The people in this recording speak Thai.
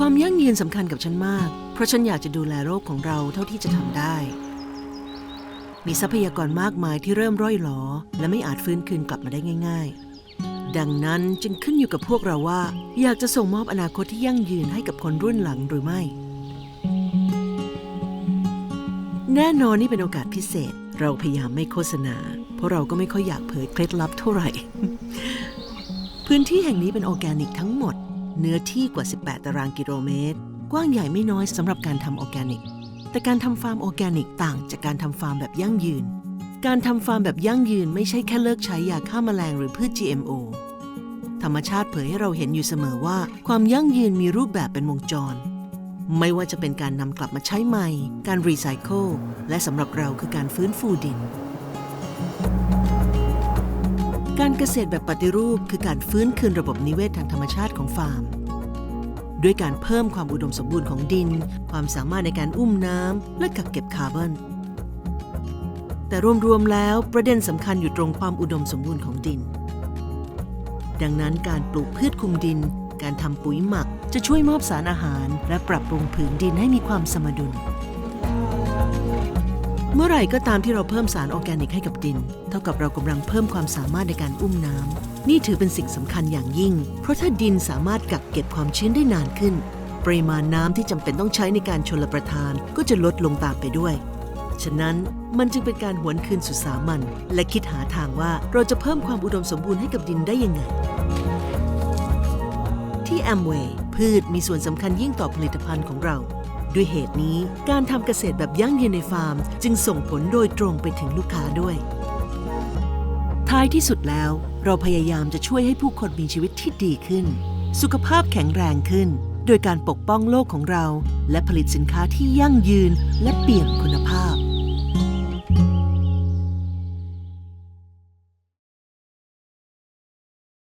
ความยั่งยืนสำคัญกับฉันมาก เพราะฉันอยากจะดูแลโลกของเราเท่าที่จะทำได้ มีทรัพยากรมากมายที่เริ่มร่อยหลอ และไม่อาจฟื้นคืนกลับมาได้ง่าย ๆ ดังนั้นจึงขึ้นอยู่กับพวกเราว่า อยากจะส่งมอบอนาคตที่ยั่งยืนให้กับคนรุ่นหลังหรือไม่ แน่นอนนี่เป็นโอกาสพิเศษ เราพยายามไม่โฆษณา เพราะเราก็ไม่ค่อยอยากเผยเคล็ดลับเท่าไหร่ พื้นที่แห่งนี้เป็นออร์แกนิกทั้งหมด เนื้อที่กว่า 18 ตารางกิโลเมตร กว้างใหญ่ไม่น้อยสำหรับการทำออร์แกนิก แต่การทำฟาร์มออร์แกนิกต่างจากการทำฟาร์มแบบยั่งยืน การทำฟาร์มแบบยั่งยืนไม่ใช่แค่เลิกใช้ยาฆ่าแมลงหรือพืช GMO ธรรมชาติเผยให้เราเห็นอยู่เสมอว่า ความยั่งยืนมีรูปแบบเป็นวงจร ไม่ว่าจะเป็นการนำกลับมาใช้ใหม่ การรีไซเคิลและสำหรับเราคือการฟื้นฟูดิน เกษตรแบบปฏิรูปคือการฟื้นคืนระบบนิเวศทางธรรมชาติของฟาร์ม ด้วยการเพิ่มความอุดมสมบูรณ์ของดิน ความสามารถในการอุ้มน้ำและกักเก็บคาร์บอน แต่รวมๆแล้วประเด็นสำคัญอยู่ตรงความอุดมสมบูรณ์ของดิน ดังนั้นการปลูกพืชคุมดิน การทำปุ๋ยหมักจะช่วยมอบสารอาหาร และปรับปรุงผืนดินให้มีความสมดุล เมื่อไหร่ก็ตามที่เราเพิ่มสารออแกนิกให้กับดิน เท่ากับเรากำลังเพิ่มความสามารถในการอุ้มน้ำ นี่ถือเป็นสิ่งสำคัญอย่างยิ่ง เพราะถ้าดินสามารถกักเก็บความชื้นได้นานขึ้น ปริมาณน้ำที่จำเป็นต้องใช้ในการชลประทานก็จะลดลงตามไปด้วย ฉะนั้นมันจึงเป็นการหวนคืนสู่สามัญและคิดหาทางว่าเราจะเพิ่มความอุดมสมบูรณ์ให้กับดินได้ยังไง ที่แอมเวย์พืชมีส่วนสำคัญยิ่งต่อผลิตภัณฑ์ของเรา ด้วยเหตุนี้การทำเกษตรแบบยั่งยืนในฟาร์ม จึงส่งผลโดยตรงไปถึงลูกค้าด้วย ท้ายที่สุดแล้ว เราพยายามจะช่วยให้ผู้คนมีชีวิตที่ดีขึ้น สุขภาพแข็งแรงขึ้น โดยการปกป้องโลกของเรา และผลิตสินค้าที่ยั่งยืนและเปี่ยมคุณภาพ